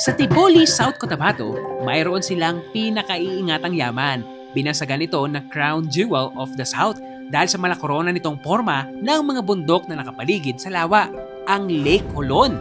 Sa Tiboli, South Cotabato, mayroon silang pinakaiingatang yaman. Binasagan ito na crown jewel of the South dahil sa malakorona nitong forma ng mga bundok na nakapaligid sa lawa, ang Lake Colon.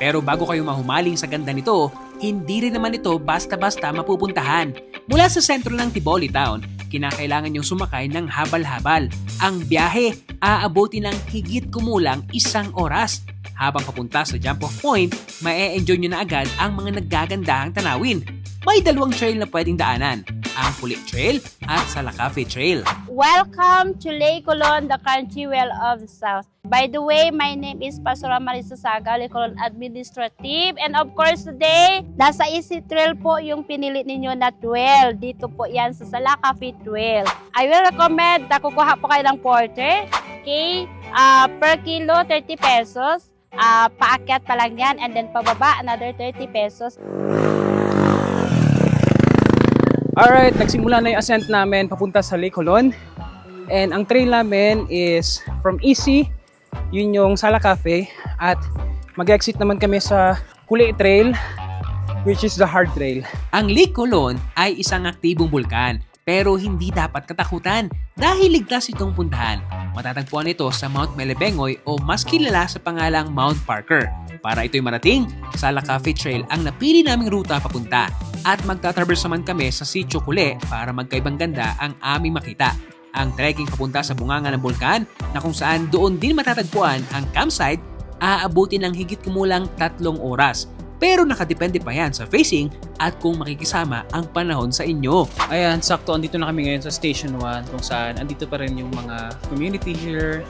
Pero bago kayo mahumaling sa ganda nito, hindi rin naman ito basta-basta mapupuntahan. Mula sa sentro ng Tiboli Town, kinakailangan yung sumakay ng habal-habal. Ang biyahe, aabuti ng higit kumulang isang oras. Habang papunta sa jump off point, mae-enjoy nyo na agad ang mga naggagandahang tanawin. May dalawang trail na pwedeng daanan, ang Pulit Trail at Salacafe Trail. Welcome to Lake Colon, the country well of the South. By the way, my name is Pastora Marisa Saga, Lake Colon Administrative. And of course, today, nasa Easy Trail po yung pinili ninyo na trail. Dito po yan sa Salakafi Trail. I will recommend na kukuha po kayo ng porter. Okay? Ah, per kilo, 30 pesos. Ah, paakyat pa lang yan. And then pababa, another 30 pesos. Alright, nagsimula na yung ascent namin papunta sa Lake Colon. And ang trail namin is from Easy, yun yung Sala Cafe. At mag-exit naman kami sa Kuli Trail, which is the hard trail. Ang Lake Colon ay isang aktibong bulkan pero hindi dapat katakutan dahil ligtas itong puntahan. Matatagpuan ito sa Mount Melebengoy o mas kilala sa pangalang Mount Parker. Para ito'y marating, Sala Cafe Trail ang napili naming ruta papunta at magtatraverse naman kami sa Sitio Kule para magkaibang ganda ang aming makita. Ang trekking papunta sa bunganga ng bulkan na kung saan doon din matatagpuan ang campsite aabuti ng higit kumulang tatlong oras. Pero nakadepende pa yan sa facing at kung makikisama ang panahon sa inyo. Ayan, sakto, andito na kami ngayon sa Station 1 kung saan andito pa rin yung mga community here.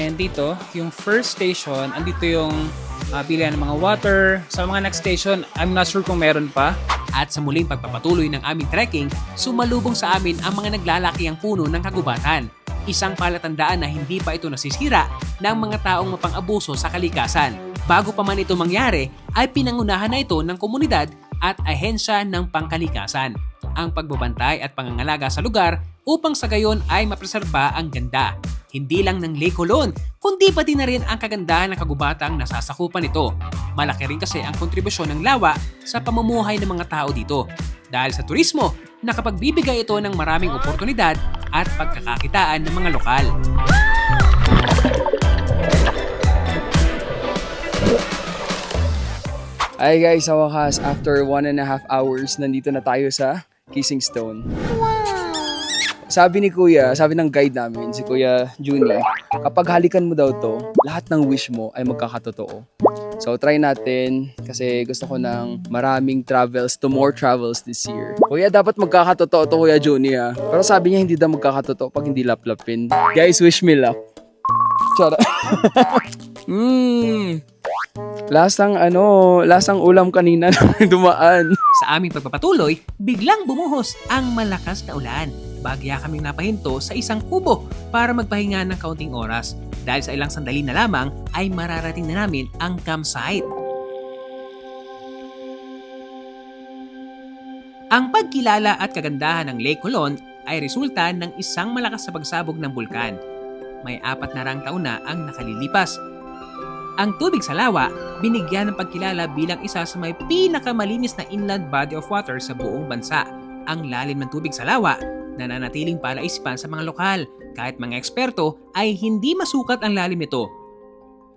And dito, yung first station, andito yung uh, pilihan ng mga water. Sa mga next station, I'm not sure kung meron pa. At sa muling pagpapatuloy ng aming trekking, sumalubong sa amin ang mga naglalaki ang puno ng kagubatan. Isang palatandaan na hindi pa ito nasisira ng mga taong mapang-abuso sa kalikasan. Bago pa man ito mangyari, ay pinangunahan na ito ng komunidad at ahensya ng pangkalikasan. Ang pagbabantay at pangangalaga sa lugar upang sa gayon ay mapreserba ang ganda. Hindi lang ng Lake Colon, kundi pati na rin ang kagandahan ng kagubatang nasasakupan nito. Malaki rin kasi ang kontribusyon ng lawa sa pamumuhay ng mga tao dito. Dahil sa turismo, nakapagbibigay ito ng maraming oportunidad at pagkakakitaan ng mga lokal. Hi guys, sa wakas, after one and a half hours, nandito na tayo sa Kissing Stone. Sabi ni Kuya, sabi ng guide namin, si Kuya Juni, kapag halikan mo daw to, lahat ng wish mo ay magkakatotoo. So try natin kasi gusto ko ng maraming travels to more travels this year. Kuya, dapat magkakatotoo to Kuya Juni ha. Pero sabi niya hindi daw magkakatotoo pag hindi laplapin. Guys, wish me luck. Chara. Mmm. Lasang ano, lasang ulam kanina nang dumaan. Sa aming pagpapatuloy, biglang bumuhos ang malakas na ulan. Bagya kaming napahinto sa isang kubo para magpahinga ng kaunting oras. Dahil sa ilang sandali na lamang ay mararating na namin ang campsite. Ang pagkilala at kagandahan ng Lake Colon ay resulta ng isang malakas na pagsabog ng bulkan. May apat na rang taon na ang nakalilipas. Ang tubig sa lawa, binigyan ng pagkilala bilang isa sa may pinakamalinis na inland body of water sa buong bansa. Ang lalim ng tubig sa lawa, nananatiling palaisipan sa mga lokal, kahit mga eksperto ay hindi masukat ang lalim nito.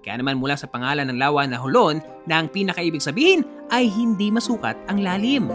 Kaya naman mula sa pangalan ng lawa na Hulon na ang pinakaibig sabihin ay hindi masukat ang lalim.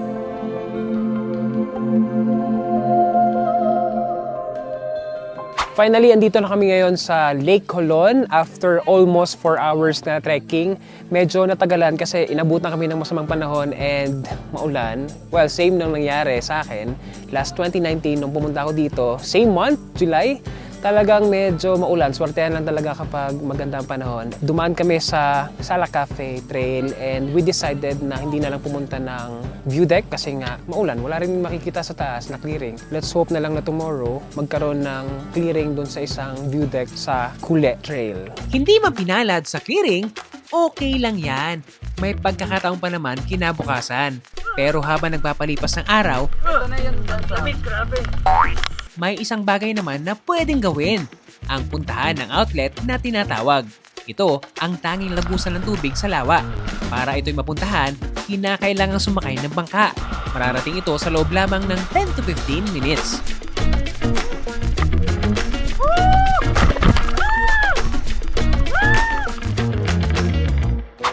Finally, andito na kami ngayon sa Lake Colon after almost 4 hours na trekking. Medyo natagalan kasi inabutan kami ng masamang panahon and maulan. Well, same nang nangyari sa akin. Last 2019, nung pumunta ako dito, same month, July, talagang medyo maulan. Swertehan lang talaga kapag maganda ang panahon. Dumaan kami sa Sala Cafe Trail and we decided na hindi na lang pumunta ng view deck kasi nga maulan. Wala rin makikita sa taas na clearing. Let's hope na lang na tomorrow magkaroon ng clearing doon sa isang view deck sa Kule Trail. Hindi man pinalad sa clearing, okay lang yan. May pagkakataon pa naman kinabukasan. Pero habang nagpapalipas ng araw, may isang bagay naman na pwedeng gawin. ang puntahan ng outlet na tinatawag. Ito ang tanging lagusan ng tubig sa lawa. Para ito'y mapuntahan, kinakailangang sumakay ng bangka. Mararating ito sa loob lamang ng 10 to 15 minutes.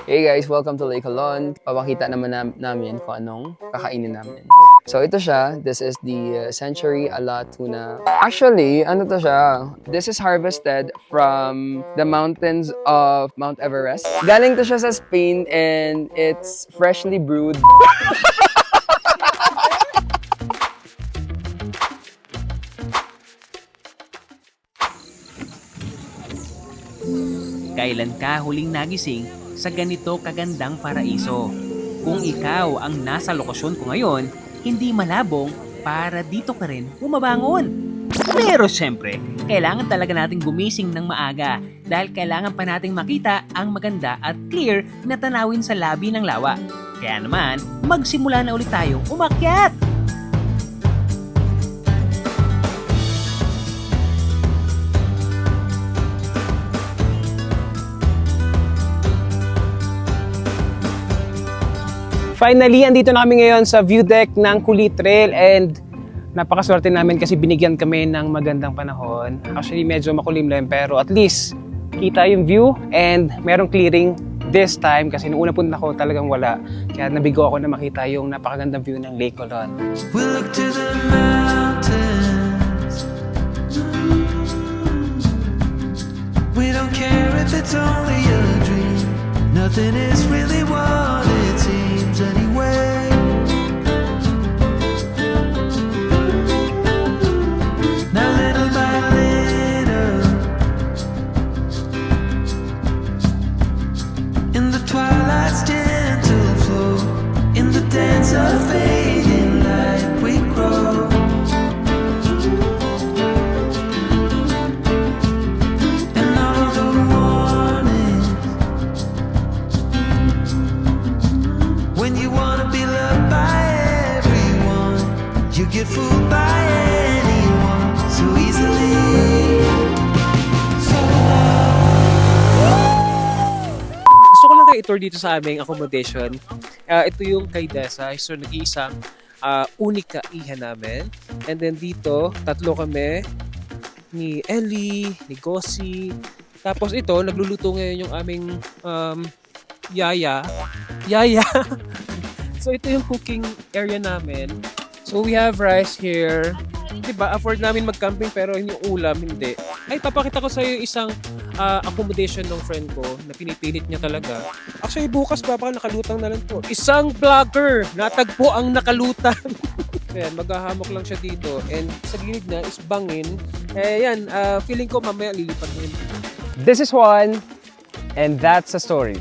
Hey guys, welcome to Lake Colon. Papakita naman nam- namin kung anong kakainin namin. So ito siya, this is the uh, Century Ala Tuna. Actually, ano to siya? This is harvested from the mountains of Mount Everest. Galing to siya sa Spain and it's freshly brewed. Kailan ka huling nagising sa ganito kagandang paraiso? Kung ikaw ang nasa lokasyon ko ngayon, hindi malabong para dito ka rin bumabangon. Pero syempre, kailangan talaga nating gumising ng maaga dahil kailangan pa nating makita ang maganda at clear na tanawin sa labi ng lawa. Kaya naman, magsimula na ulit tayong umakyat! Finally, andito na kami ngayon sa view deck ng Kulit Trail and napakaswerte namin kasi binigyan kami ng magandang panahon. Actually, medyo makulimlim pero at least kita yung view and merong clearing this time kasi nung una punta ko talagang wala. Kaya nabigo ako na makita yung napakagandang view ng Lake Colon. We look to the mountains. We don't care if it's only a dream. Nothing is really what it i-tour dito sa aming accommodation. Ah, ito yung kay Desa, so nag-iisang uh, unika iha namin. And then dito, tatlo kami ni Ellie, ni Gossi. Tapos ito, nagluluto ngayon yung aming um, yaya. Yaya! so ito yung cooking area namin. So we have rice here. Diba, afford namin mag-camping pero yung ulam, hindi. Ay, papakita ko sa'yo isang ah, accommodation ng friend ko na pinipilit niya talaga. Actually, bukas pa baka nakalutang na lang to. Isang vlogger! Natagpo ang nakalutang! Ayan, maghahamok lang siya dito. And sa gilid na is bangin. Eh, yan, ah, feeling ko mamaya lilipat na. This is one, and that's a story.